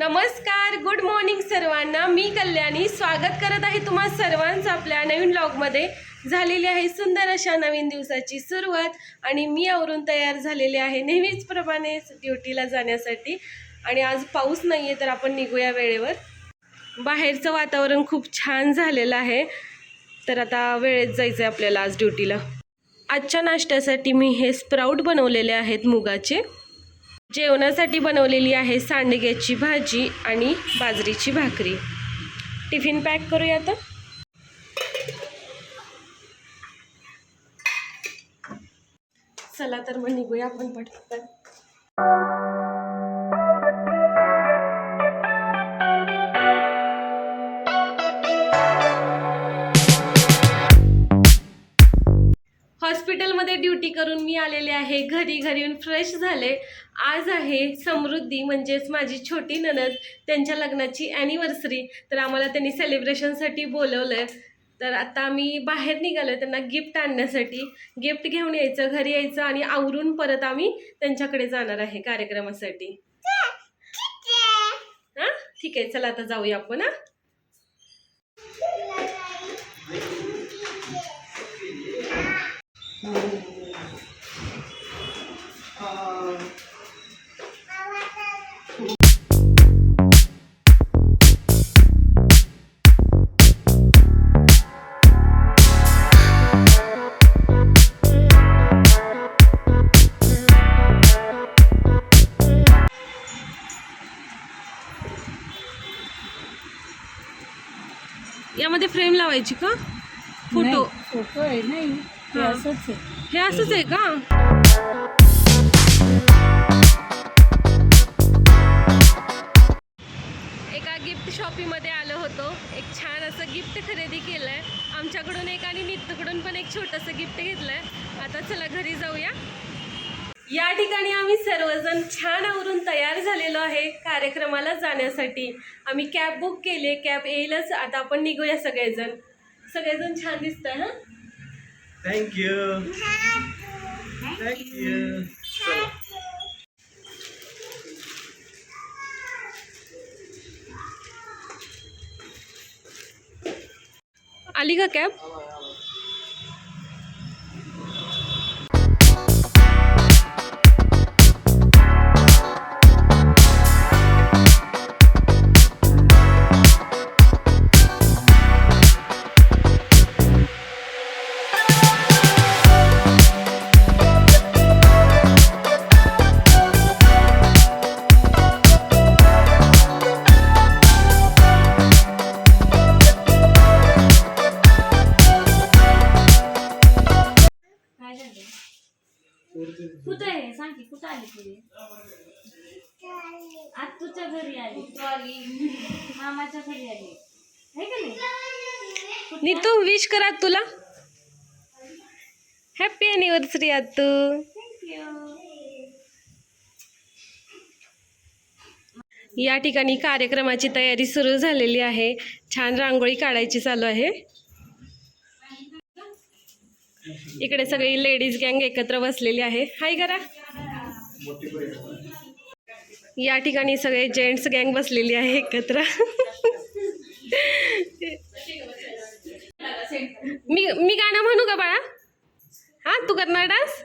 नमस्कार good morning सर्वांना. मी कल्याणी. स्वागत करत आहे तुम्हा सर्वांचं आपल्या नवीन ब्लॉगमध्ये झालेली आहे सुंदर अशा नवीन दिवसाची सुरुवात आणि मी आवरून तयार झालेले आहे नेहमीचप्रमाणे ड्युटीला जाण्यासाठी. आणि आज पाऊस नाही आहे तर आपण निघूया वेळेवर. बाहेरचं वातावरण खूप छान झालेलं आहे. तर आता वेळेत जायचं आहे आपल्याला आज ड्युटीला. आजच्या नाश्त्यासाठी मी हे स्प्राऊट बनवलेले आहेत मुगाचे. जेवणासाठी बनवलेली आहे सांडग्याची भाजी आणि बाजरीची भाकरी. टिफिन पॅक करूया आता. चला तर मग निघूया आपण पटकन. हॉस्पिटलमध्ये ड्युटी करून मी आलेले आहे. घरी घरी येऊन फ्रेश झाले. आज आहे समृद्धी म्हणजेच माझी छोटी ननद त्यांच्या लग्नाची ॲनिव्हर्सरी तर आम्हाला त्यांनी सेलिब्रेशनसाठी बोलवलं आहे तर आता आम्ही बाहेर निघालो त्यांना गिफ्ट आणण्यासाठी. गिफ्ट घेऊन यायचं घरी यायचं आणि आवरून परत आम्ही त्यांच्याकडे जाणार आहे कार्यक्रमासाठी. हां? ठीक आहे चला आता जाऊया आपण हां? यामध्ये फ्रेम लावायची का? फोटो. फोटो आहे नाही. हा. असंच आहे. हे असंच आहे का? एका गिफ्ट शॉपीमध्ये आलो होतो. एक छान असं गिफ्ट खरेदी केलं आहे आमच्याकडून एक आणि नितकडून पण एक छोटंसं गिफ्ट घेतलं आहे आता चला घरी जाऊया. या ठिकाणी आम्ही सर्वजण छान आवरून तयार झालेलो आहे कार्यक्रमाला जाण्यासाठी. आम्ही कॅब बुक केली कॅब येईलच. आता आपण निघूया सगळेजण. सगळेजण छान दिसत आहे हां? Thank you. Thank you. चला. आली का कॅब कुठं आहे? सांग की कुठं आली तुझी आज तुझ्या घरी आली. तू आली. मामाच्या घरी आली. का नाही? नीतू विश करा तुला. हॅपी अॅनिव्हर्सरी तू थँक्यू या ठिकाणी कार्यक्रमाची तयारी सुरू झालेली आहे. छान रांगोळी काढायची चालू आहे. इकडे सगळी लेडीज गँग एकत्र बसलेली आहे. हाय करा या ठिकाणी सगळे जेंट्स गँग बसलेली आहे एकत्र. मी मी गाणं म्हणू का बाळा? हा तू करणार डान्स?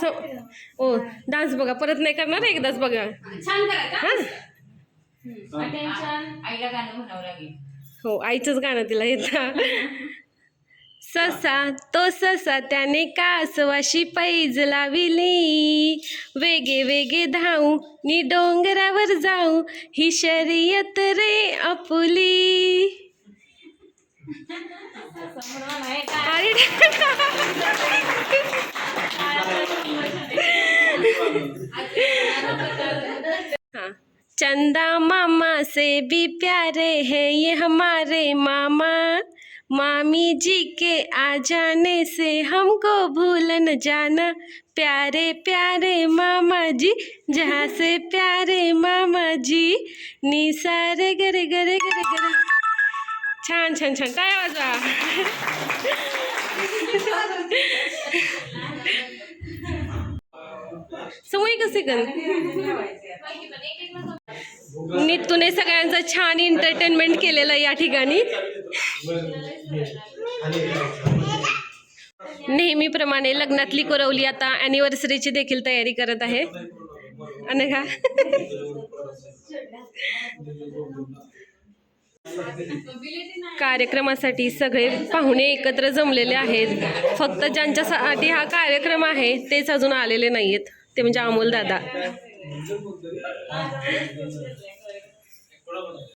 सो ओ डान्स बघा परत नाही करणार एकदाच बघा. हा. हो आईचंच गाणं तिला येतं. ससा तो ससा त्याने कासवाशी पैज लाविली. वेगे वेगे धावू, नि डोंगरावर जाऊ, ही शर्यत रे अरे हाँ. चंदा मामा से भी प्यारे हैं ये हमारे मामा. मामी जी के आ जाने से हमको भूल न जाना। प्यारे प्यारे मामा जी जहाँ से प्यारे मामा जी नी सारे गरे गरे गरे गरे। छान छान छान काय वाजवा समय कसे कर? तुने सगळ्यांचं छान एंटरटेनमेंट केलेलं आहे या ठिकाणी. नेहमीप्रमाणे लग्नातली कोरवली आता अॅनिव्हर्सरीची देखील तयारी करत आहे. अनघा कार्यक्रमासाठी सगळे पाहुणे एकत्र जमलेले आहेत. फक्त ज्यांच्यासाठी हा कार्यक्रम आहे तेच अजून आलेले नाहीत ते म्हणजे अमोल दादा.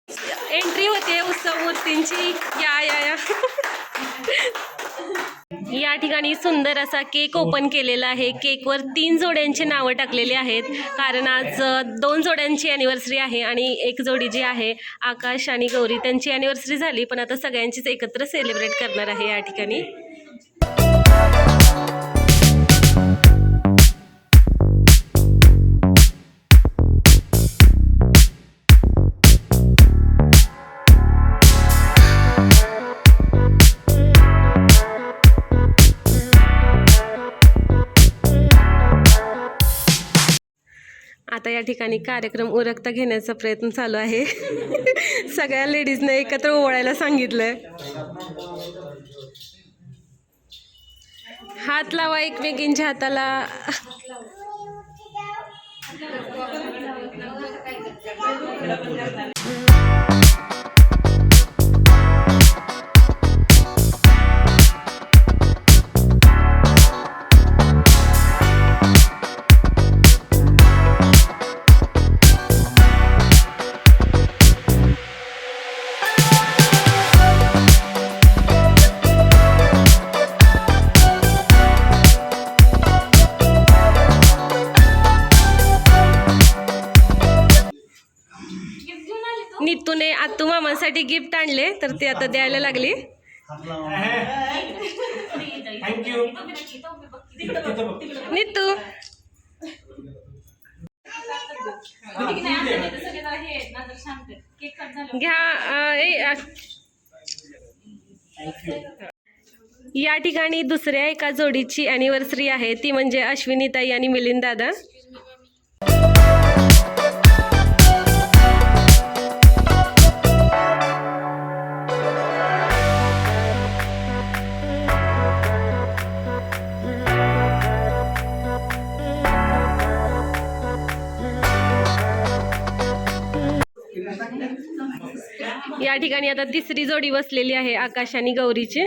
एंट्री होते उत्सव मूर्तींची. या या या. या ठिकाणी सुंदर असा केक ओपन केलेला आहे. केकवर तीन जोड्यांची नावं टाकलेली आहेत. कारण आज दोन जोड्यांची अॅनिव्हर्सरी आहे आणि एक जोडी जी आहे आकाश आणि गौरी त्यांची अॅनिव्हर्सरी झाली. पण आता सगळ्यांचीच एकत्र सेलिब्रेट करणार आहे या ठिकाणी. आता या ठिकाणी कार्यक्रम उरकता घेण्याचा प्रयत्न चालू आहे. सगळ्या लेडीजने एकत्र ओवाळायला सांगितलंय. हात लावा एकमेकींच्या हाताला. नितूने आत्तू मामांसाठी गिफ्ट आणले तर ते आता द्यायला लागली. नितू. घ्या या ठिकाणी दुसऱ्या एका जोडीची अॅनिव्हर्सरी आहे. ती म्हणजे अश्विनीताई आणि मिलिंद दादा. या ठिकाणी आता तिसरी जोडी बसलेली आहे आकाश आणि गौरीची.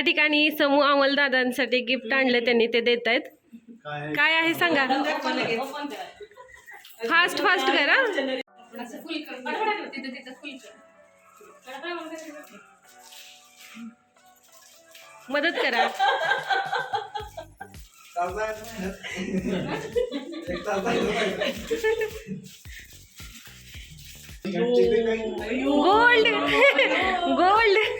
या ठिकाणी समूह अंमलदारांसाठी गिफ्ट आणले त्यांनी ते देत आहेत. काय आहे सांगा? फास्ट फास्ट करा. मदत करा. Gold gold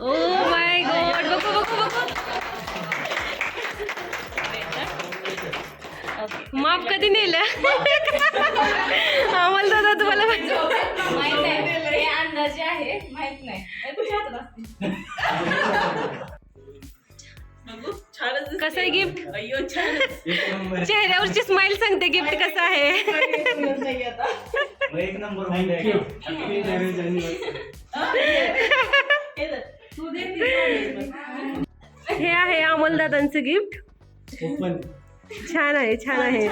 O my God बघू बघू बघू माप कधी नेलं? आम्हाला दादा तुम्हाला माहिती- माहीत नाही. अंदाजे आहे माहीत नाही कसं आहे गिफ्ट एक नंबर. चेहऱ्यावरची स्माइल सांगते गिफ्ट कसं आहे? एक नंबर हे आहे अमोलदादांचं गिफ्ट छान आहे छान आहे.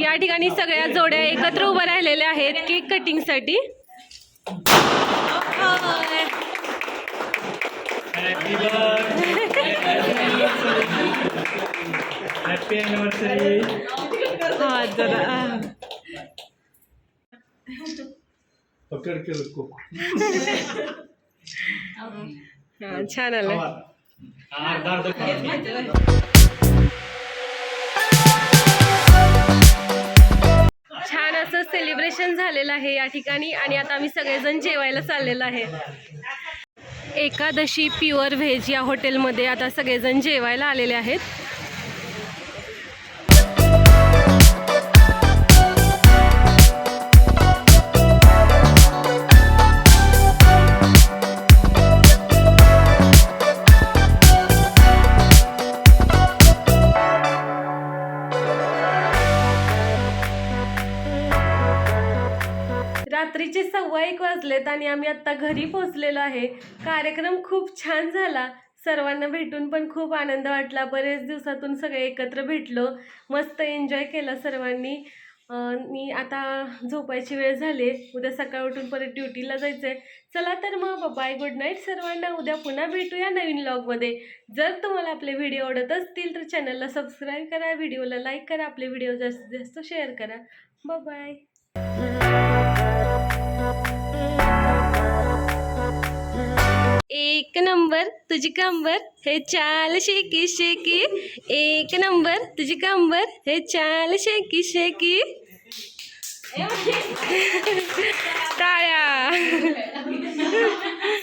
या ठिकाणी. सगळ्या जोड्या एकत्र उभ्या राहिलेल्या आहेत केक कटिंगसाठी हॅपी हॅपी अॅनिव्हर्सरी हा जरा पकड के रखो. हा, छान आलं. छान असं सेलिब्रेशन झालेलं आहे या ठिकाणी आणि आता आम्ही सगळेजण जेवायला चाललेलो आहे. एकादशी प्युअर व्हेज या हॉटेलमध्ये आता सगळेजण जेवायला आलेले आहेत. रात्रीचे सव्वा एक वाजलेत आणि आम्ही आत्ता घरी पोहोचलेलो आहे. कार्यक्रम खूप छान झाला. सर्वांना भेटून पण खूप आनंद वाटला. बरेच दिवसातून सगळे एकत्र भेटलो. मस्त एन्जॉय केला सर्वांनी. मी आता झोपायची वेळ झाली उद्या सकाळ उठून परत ड्युटीला जायचं आहे चला तर मग बाय गुड नाईट सर्वांना. उद्या पुन्हा भेटूया नवीन ब्लॉगमध्ये जर तुम्हाला आपले व्हिडिओ आवडत असतील तर चॅनलला सबस्क्राईब करा. व्हिडिओला लाईक करा. आपले व्हिडिओ जास्तीत जास्त शेअर करा. बाय एक नंबर तुझी कंबर हे चाल शेकी शेकी. एक नंबर तुझी कंबर हे चाल शेकी शेकी. टाळ्या.